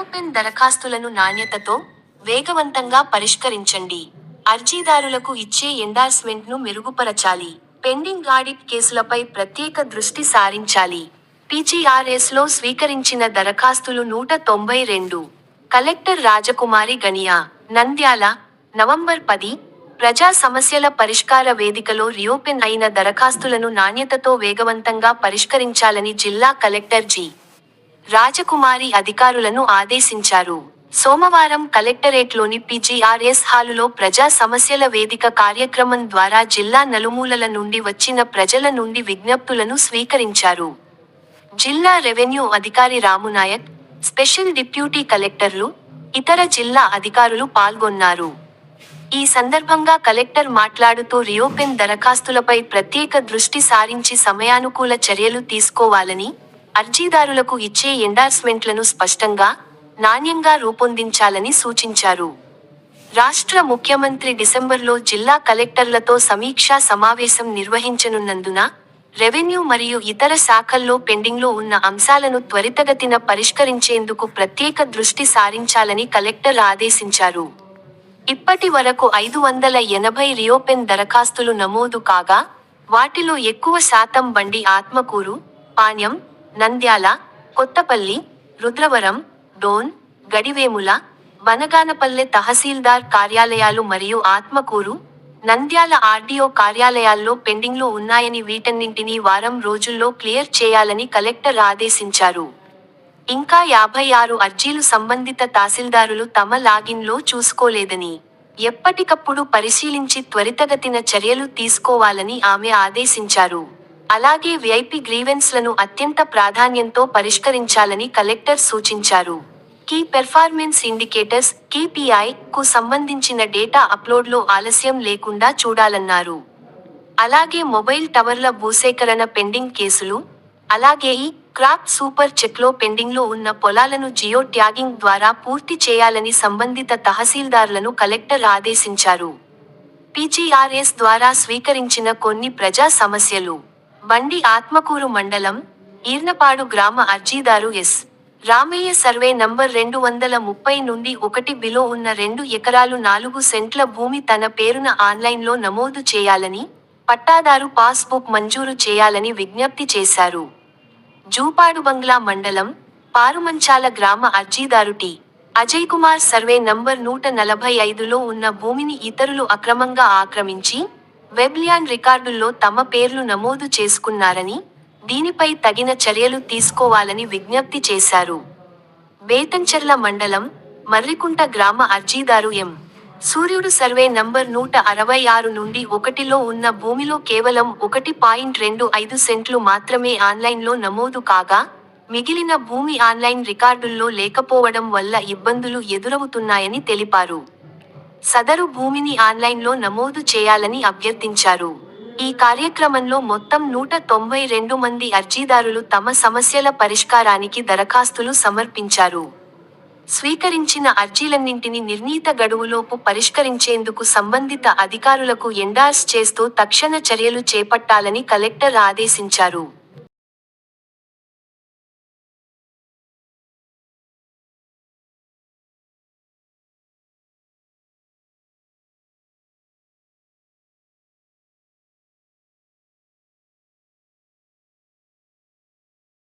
Open దరఖాస్తులను నాణ్యతతో వేగవంతంగా పరిష్కరించండి. అర్జీదారులకు ఇచ్చే ఎండార్స్మెంట్ను మెరుగుపరచాలి. పెండింగ్ ఆడిట్ కేసులపై ప్రత్యేక దృష్టి సారించాలి. పీజీఆర్ఎస్లో స్వీకరించిన దరఖాస్తులు నూట తొంభై రెండు. కలెక్టర్ రాజకుమారి గనియా నంద్యాల నవంబర్ పది ప్రజా సమస్యల పరిష్కార వేదికలో రియోపెన్ అయిన దరఖాస్తులను నాణ్యతతో వేగవంతంగా పరిష్కరించాలని జిల్లా కలెక్టర్ జి. రాజకుమారి అధికారులను ఆదేశించారు. సోమవారం కలెక్టరేట్లోని పీజీఆర్ఎస్ హాలులో ప్రజా సమస్యల వేదిక కార్యక్రమం ద్వారా జిల్లా నలుమూలల నుండి వచ్చిన ప్రజల నుండి విజ్ఞప్తులను స్వీకరించారు. జిల్లా రెవెన్యూ అధికారి రామునాయక్ స్పెషల్ డిప్యూటీ కలెక్టర్లు ఇతర జిల్లా అధికారులు పాల్గొన్నారు. ఈ సందర్భంగా కలెక్టర్ మాట్లాడుతూ రియోపెన్ దరఖాస్తులపై ప్రత్యేక దృష్టి సారించి సమయానుకూల చర్యలు తీసుకోవాలని అర్జీదారులకు ఇచ్చే ఎండార్స్మెంట్లను స్పష్టంగా నాణ్యంగా రూపొందించాలని సూచించారు. రాష్ట్ర ముఖ్యమంత్రి డిసెంబర్లో జిల్లా కలెక్టర్లతో సమీక్షా సమావేశం నిర్వహించనున్నందున రెవెన్యూ మరియు ఇతర శాఖల్లో పెండింగ్లో ఉన్న అంశాలను త్వరితగతిన పరిష్కరించేందుకు ప్రత్యేక దృష్టి సారించాలని కలెక్టర్ ఆదేశించారు. ఇప్పటి వరకు ఐదు వందల ఎనభై రియోపెన్ దరఖాస్తులు నమోదు కాగా వాటిలో ఎక్కువ శాతం బండి ఆత్మకూరు పాణ్యం నంద్యాల కొత్తపల్లి రుద్రవరం డోన్ గడివేముల బనగానపల్లె తహసీల్దార్ కార్యాలయాలు మరియు ఆత్మకూరు నంద్యాల ఆర్డీఓ కార్యాలయాల్లో పెండింగ్లో ఉన్నాయని వీటన్నింటినీ వారం రోజుల్లో క్లియర్ చేయాలని కలెక్టర్ ఆదేశించారు. ఇంకా యాభై ఆరు అర్జీలు సంబంధిత తహసీల్దారులు తమ లాగిన్లో చూసుకోలేదని ఎప్పటికప్పుడు పరిశీలించి త్వరితగతిన చర్యలు తీసుకోవాలని ఆమె ఆదేశించారు. అలాగే విఐపి గ్రీవెన్స్లను అత్యంత ప్రాధాన్యంతో పరిష్కరించాలని కలెక్టర్ సూచించారు. కీ పెర్ఫార్మెన్స్ ఇండికేటర్స్ కీపీఐ కు సంబంధించిన డేటా అప్లోడ్లో ఆలస్యం లేకుండా చూడాలన్నారు. అలాగే మొబైల్ టవర్ల భూసేకరణ పెండింగ్ కేసులు అలాగే ఈ క్రాప్ సూపర్ చెక్లో పెండింగ్లో ఉన్న పొలాలను జియో ట్యాగింగ్ ద్వారా పూర్తి చేయాలని సంబంధిత తహసీల్దార్లను కలెక్టర్ ఆదేశించారు. పీజీఆర్ఎస్ ద్వారా స్వీకరించిన కొన్ని ప్రజా సమస్యలు. బండి ఆత్మకూరు మండలం ఈర్నపాడు గ్రామ అర్జీదారు ఎస్. రామయ్య సర్వే నంబర్ రెండు వందల ముప్పై నుండి ఒకటి బిలో ఉన్న రెండు ఎకరాలు నాలుగు సెంట్ల భూమి తన పేరున ఆన్లైన్లో నమోదు చేయాలని పట్టాదారు పాస్బుక్ మంజూరు చేయాలని విజ్ఞప్తి చేశారు. జూపాడు బంగ్లా మండలం పారుమంచాల గ్రామ అర్జీదారు T. Ajay Kumar survey number నూట నలభై ఐదులో ఉన్న భూమిని ఇతరులు అక్రమంగా ఆక్రమించి వెబ్ల్యాండ్ రికార్డుల్లో తమ పేర్లు నమోదు చేసుకున్నారని దీనిపై తగిన చర్యలు తీసుకోవాలని విజ్ఞప్తి చేశారు. బేతంచెర్ల మండలం మర్రికుంట గ్రామ అర్జీదారు ఎం. సూర్యుడు సర్వే నంబర్ నూట అరవై ఆరు నుండి ఒకటిలో ఉన్న భూమిలో కేవలం ఒకటి పాయింట్ రెండు ఐదు సెంట్లు మాత్రమే ఆన్లైన్లో నమోదు కాగా మిగిలిన భూమి ఆన్లైన్ రికార్డుల్లో లేకపోవడం వల్ల ఇబ్బందులు ఎదురవుతున్నాయని తెలిపారు. సదరు భూమిని ఆన్లైన్లో నమోదు చేయాలని అభ్యర్థించారు. ఈ కార్యక్రమంలో మొత్తం నూట తొంభై రెండు మంది అర్జీదారులు తమ సమస్యల పరిష్కారానికి దరఖాస్తులు సమర్పించారు. స్వీకరించిన అర్జీలన్నింటిని నిర్ణీత గడువులోపు పరిష్కరించేందుకు సంబంధిత అధికారులకు ఎండార్స్ చేస్తూ తక్షణ చర్యలు చేపట్టాలని కలెక్టర్ ఆదేశించారు.